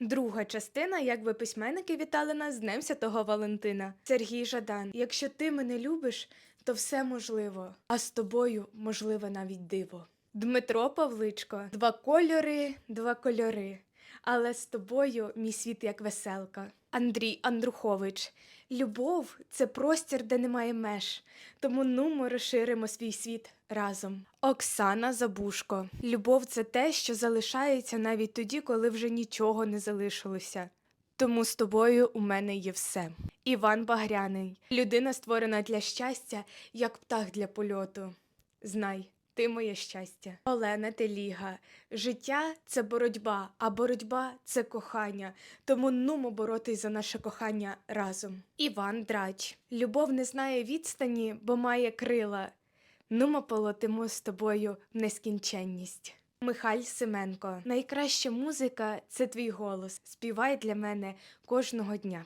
Друга частина, як би письменники вітали нас з Днем Святого Валентина. Сергій Жадан. Якщо ти мене любиш, то все можливо, а з тобою можливе навіть диво. Дмитро Павличко. Два кольори, два кольори. Але з тобою мій світ як веселка. Андрій Андрухович. Любов це простір, де немає меж. Тому ну ми розширимо свій світ разом. Оксана Забушко. Любов це те, що залишається навіть тоді, коли вже нічого не залишилося. Тому з тобою у мене є все. Іван Багряний. Людина створена для щастя, як птах для польоту. Знай, ти моє щастя. Олена Теліга. Життя це боротьба, а боротьба це кохання. Тому нумо боротись за наше кохання разом. Іван Драч. Любов не знає відстані, бо має крила. Нумо полотимо з тобою в нескінченність. Михаль Семенко. Найкраща музика це твій голос. Співай для мене кожного дня.